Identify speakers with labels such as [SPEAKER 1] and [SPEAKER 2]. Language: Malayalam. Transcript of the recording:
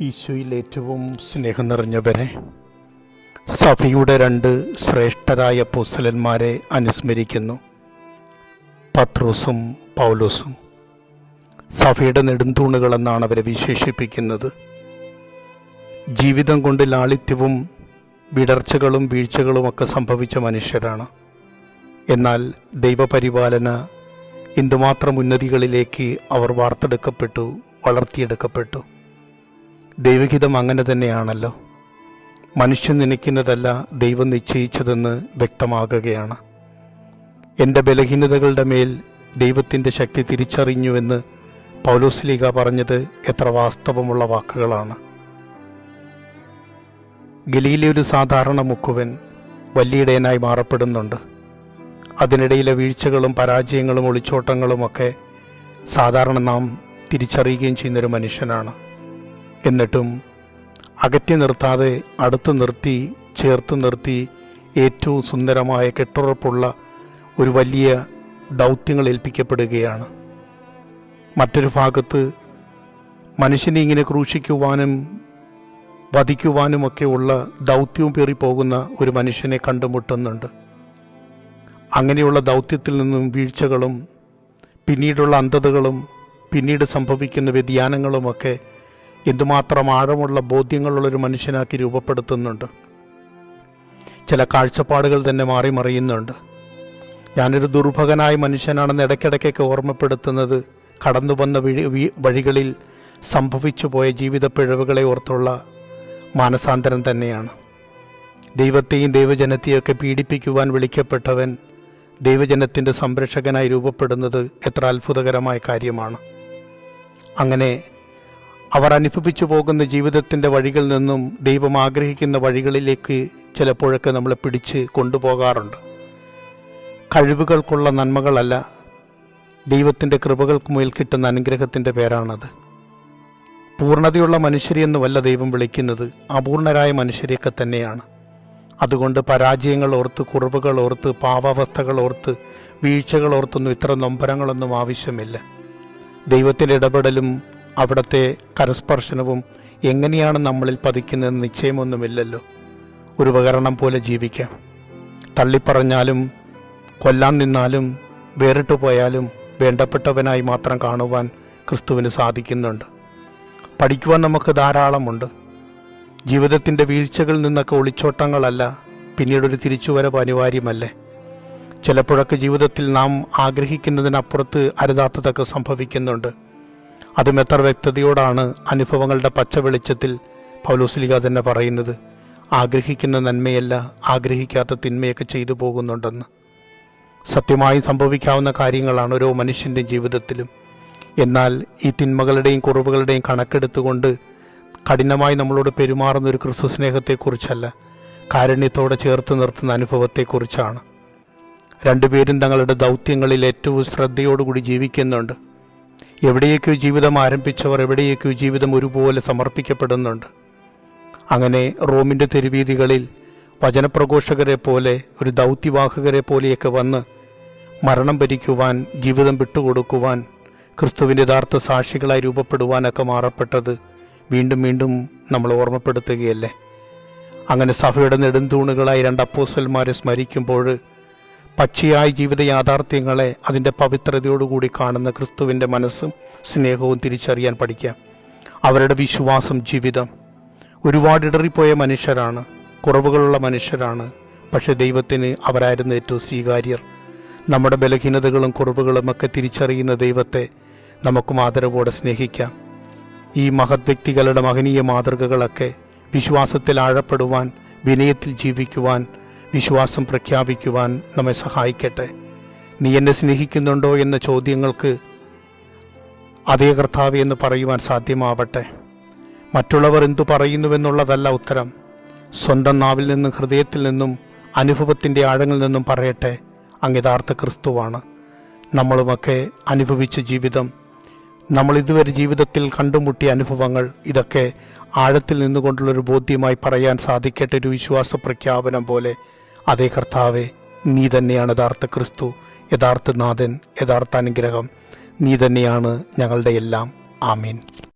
[SPEAKER 1] ഈശോയിൽ ഏറ്റവും സ്നേഹം നിറഞ്ഞവരെ സഭയുടെ രണ്ട് ശ്രേഷ്ഠരായ പുസ്തലന്മാരെ അനുസ്മരിക്കുന്നു. പത്രോസും പൗലോസും. സഭയുടെ നെടുന്തൂണുകളെന്നാണ് അവരെ വിശേഷിപ്പിക്കുന്നത്. ജീവിതം കൊണ്ട് ലാളിത്യവും വിടർച്ചകളും വീഴ്ചകളുമൊക്കെ സംഭവിച്ച മനുഷ്യരാണ്. എന്നാൽ ദൈവപരിപാലന എന്തുമാത്രം ഉന്നതികളിലേക്ക് അവർ വാർത്തെടുക്കപ്പെട്ടു വളർത്തിയെടുക്കപ്പെട്ടു. ദൈവഹിതം അങ്ങനെ തന്നെയാണല്ലോ. മനുഷ്യൻ നനയ്ക്കുന്നതല്ല ദൈവം നിശ്ചയിച്ചതെന്ന് വ്യക്തമാകുകയാണ്. എന്റെ ബലഹീനതകളുടെ മേൽ ദൈവത്തിന്റെ ശക്തി തിരിച്ചറിഞ്ഞുവെന്ന് പൗലോസ്ലീഗ പറഞ്ഞത് എത്ര വാസ്തവമുള്ള വാക്കുകളാണ്. ഗലിയിലെ ഒരു സാധാരണ മുക്കുവൻ വലിയിടയനായി മാറപ്പെടുന്നുണ്ട്. അതിനിടയിലെ വീഴ്ചകളും പരാജയങ്ങളും ഒളിച്ചോട്ടങ്ങളുമൊക്കെ സാധാരണ നാം തിരിച്ചറിയുകയും ചെയ്യുന്നൊരു മനുഷ്യനാണ്. എന്നിട്ടും അകറ്റി നിർത്താതെ അടുത്ത് നിർത്തി ചേർത്ത് നിർത്തി ഏറ്റവും സുന്ദരമായ കെട്ടുറപ്പുള്ള ഒരു വലിയ ദൗത്യങ്ങൾ ഏൽപ്പിക്കപ്പെടുകയാണ്. മറ്റൊരു ഭാഗത്ത് മനുഷ്യനെ ഇങ്ങനെ ക്രൂശിക്കുവാനും വധിക്കുവാനുമൊക്കെയുള്ള ദൗത്യവും പേറിപ്പോകുന്ന ഒരു മനുഷ്യനെ കണ്ടുമുട്ടുന്നുണ്ട്. അങ്ങനെയുള്ള ദൗത്യത്തിൽ നിന്നും വീഴ്ചകളും പിന്നീടുള്ള അന്ധതകളും പിന്നീട് സംഭവിക്കുന്ന വ്യതിയാനങ്ങളുമൊക്കെ എന്തുമാത്രം ആഴമുള്ള ബോധ്യങ്ങളുള്ളൊരു മനുഷ്യനാക്കി രൂപപ്പെടുത്തുന്നുണ്ട്. ചില കാഴ്ചപ്പാടുകൾ തന്നെ മാറി മറിയുന്നുണ്ട്. ഞാനൊരു ദുർഭകനായ മനുഷ്യനാണെന്ന് ഇടയ്ക്കിടയ്ക്കൊക്കെ ഓർമ്മപ്പെടുത്തുന്നത് കടന്നു വന്ന വഴികളിൽ സംഭവിച്ചു പോയ ജീവിത പിഴവുകളെ ഓർത്തുള്ള മാനസാന്തരം തന്നെയാണ്. ദൈവത്തെയും ദൈവജനത്തെയൊക്കെ പീഡിപ്പിക്കുവാൻ വിളിക്കപ്പെട്ടവൻ ദൈവജനത്തിന്റെ സംരക്ഷകനായി രൂപപ്പെടുന്നത് എത്ര അത്ഭുതകരമായ കാര്യമാണ്. അങ്ങനെ അവർ അനുഭവിച്ചു പോകുന്ന ജീവിതത്തിന്റെ വഴികളിൽ നിന്നും ദൈവം ആഗ്രഹിക്കുന്ന വഴികളിലേക്ക് ചിലപ്പോഴൊക്കെ നമ്മളെ പിടിച്ച് കൊണ്ടുപോകാറുണ്ട്. കഴിവുകൾക്കുള്ള നന്മകളല്ല ദൈവത്തിന്റെ കൃപകൾക്ക് മുതൽ കിട്ടുന്ന അനുഗ്രഹത്തിന്റെ പേരാണത്. പൂർണതയുള്ള മനുഷ്യരെയൊന്നുമല്ല ദൈവം വിളിക്കുന്നത് അപൂർണരായ മനുഷ്യരെയൊക്കെ തന്നെയാണ്. അതുകൊണ്ട് പരാജയങ്ങൾ ഓർത്ത് കുറവുകൾ ഓർത്ത് പാവാവസ്ഥകൾ ഓർത്ത് വീഴ്ചകൾ ഓർത്തൊന്നും ഇത്ര നൊമ്പരങ്ങളൊന്നും ആവശ്യമില്ല. ദൈവത്തിന്റെ ഇടപെടലും അവിടുത്തെ കരസ്പർശനവും എങ്ങനെയാണ് നമ്മളിൽ പതിക്കുന്നതെന്ന് നിശ്ചയമൊന്നുമില്ലല്ലോ. ഒരു ഉപകരണം പോലെ ജീവിക്കാം. തള്ളിപ്പറഞ്ഞാലും കൊല്ലാൻ നിന്നാലും വേറിട്ടു പോയാലും വേണ്ടപ്പെട്ടവനായി മാത്രം കാണുവാൻ ക്രിസ്തുവിന് സാധിക്കുന്നുണ്ട്. പഠിക്കുവാൻ നമുക്ക് ധാരാളമുണ്ട്. ജീവിതത്തിന്റെ വീഴ്ചകളിൽ നിന്നൊക്കെ ഒളിച്ചോട്ടങ്ങളല്ല പിന്നീടൊരു തിരിച്ചുവരവ് അനിവാര്യമല്ലേ? ചിലപ്പോഴൊക്കെ ജീവിതത്തിൽ നാം ആഗ്രഹിക്കുന്നതിനപ്പുറത്ത് അരുതാത്തതൊക്കെ സംഭവിക്കുന്നുണ്ട്. അതും എത്ര വ്യക്തതയോടാണ് അനുഭവങ്ങളുടെ പച്ച വെളിച്ചത്തിൽ പൗലോസ്ലിക തന്നെ പറയുന്നത്? ആഗ്രഹിക്കുന്ന നന്മയല്ല ആഗ്രഹിക്കാത്ത തിന്മയൊക്കെ ചെയ്തു പോകുന്നുണ്ടെന്ന്. സത്യമായി സംഭവിക്കാവുന്ന കാര്യങ്ങളാണ് ഓരോ മനുഷ്യന്റെ ജീവിതത്തിലും. എന്നാൽ ഈ തിന്മകളുടെയും കുറവുകളുടെയും കണക്കെടുത്തുകൊണ്ട് കഠിനമായി നമ്മളോട് പെരുമാറുന്ന ഒരു ക്രിസ്തു സ്നേഹത്തെക്കുറിച്ചല്ല കാരുണ്യത്തോടെ ചേർത്ത് നിർത്തുന്ന അനുഭവത്തെക്കുറിച്ചാണ്. രണ്ടുപേരും തങ്ങളുടെ ദൗത്യങ്ങളിൽ ഏറ്റവും ശ്രദ്ധയോടുകൂടി ജീവിക്കുന്നുണ്ട്. എവിടെയൊക്കെയോ ജീവിതം ആരംഭിച്ചവർ എവിടെയൊക്കെയോ ജീവിതം ഒരുപോലെ സമർപ്പിക്കപ്പെടുന്നുണ്ട്. അങ്ങനെ റോമിന്റെ തെരുവീതികളിൽ വചനപ്രഘോഷകരെ പോലെ ഒരു ദൗത്യവാഹകരെ പോലെയൊക്കെ വന്ന് മരണം ഭരിക്കുവാൻ ജീവിതം വിട്ടുകൊടുക്കുവാൻ ക്രിസ്തുവിന്റെ യഥാർത്ഥ സാക്ഷികളായി രൂപപ്പെടുവാനൊക്കെ മാറപ്പെട്ടത് വീണ്ടും വീണ്ടും നമ്മൾ ഓർമ്മപ്പെടുത്തുകയല്ലേ? അങ്ങനെ സഭയുടെ നെടുന്തൂണുകളായി രണ്ട് അപ്പോസൽമാരെ സ്മരിക്കുമ്പോൾ പച്ചയായ ജീവിത യാഥാർത്ഥ്യങ്ങളെ അതിന്റെ പവിത്രതയോടുകൂടി കാണുന്ന ക്രിസ്തുവിന്റെ മനസ്സും സ്നേഹവും തിരിച്ചറിയാൻ പഠിക്കാം അവരുടെ വിശ്വാസം ജീവിതം. ഒരുപാട് ഇടറിപ്പോയ മനുഷ്യരാണ്. കുറവുകളുള്ള മനുഷ്യരാണ്. പക്ഷെ ദൈവത്തിന് അവരായിരുന്നു ഏറ്റവും സ്വീകാര്യർ. നമ്മുടെ ബലഹീനതകളും കുറവുകളും ഒക്കെ തിരിച്ചറിയുന്ന ദൈവത്തെ നമുക്കും ആദരവോടെ സ്നേഹിക്കാം. ഈ മഹത് വ്യക്തികളുടെ മഹനീയ മാതൃകകളൊക്കെ വിശ്വാസത്തിൽ ആഴപ്പെടുവാൻ വിനയത്തിൽ ജീവിക്കുവാൻ വിശ്വാസം പ്രഖ്യാപിക്കുവാൻ നമ്മെ സഹായിക്കട്ടെ. നീ എന്നെ സ്നേഹിക്കുന്നുണ്ടോ എന്ന ചോദ്യങ്ങൾക്ക് അതേ കർത്താവ് എന്ന് പറയുവാൻ സാധ്യമാവട്ടെ. മറ്റുള്ളവർ എന്തു പറയുന്നുവെന്നുള്ളതല്ല ഉത്തരം. സ്വന്തം നാവിൽ നിന്നും ഹൃദയത്തിൽ നിന്നും അനുഭവത്തിന്റെ ആഴങ്ങളിൽ നിന്നും പറയട്ടെ. അങ്ങിതാർത്ഥ ക്രിസ്തുവാണ്. നമ്മളുമൊക്കെ അനുഭവിച്ച ജീവിതം നമ്മൾ ഇതുവരെ ജീവിതത്തിൽ കണ്ടുമുട്ടിയ അനുഭവങ്ങൾ ഇതൊക്കെ ആഴത്തിൽ നിന്നുകൊണ്ടുള്ളൊരു ബോധ്യമായി പറയാൻ സാധിക്കട്ടെ ഒരു വിശ്വാസ പ്രഖ്യാപനം പോലെ. അതേ കർത്താവെ നീ തന്നെയാണ് യഥാർത്ഥ ക്രിസ്തു യഥാർത്ഥ നാഥൻ യഥാർത്ഥ അനുഗ്രഹം. നീ തന്നെയാണ് ഞങ്ങളുടെ എല്ലാം. ആമീൻ.